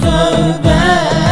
tövbe.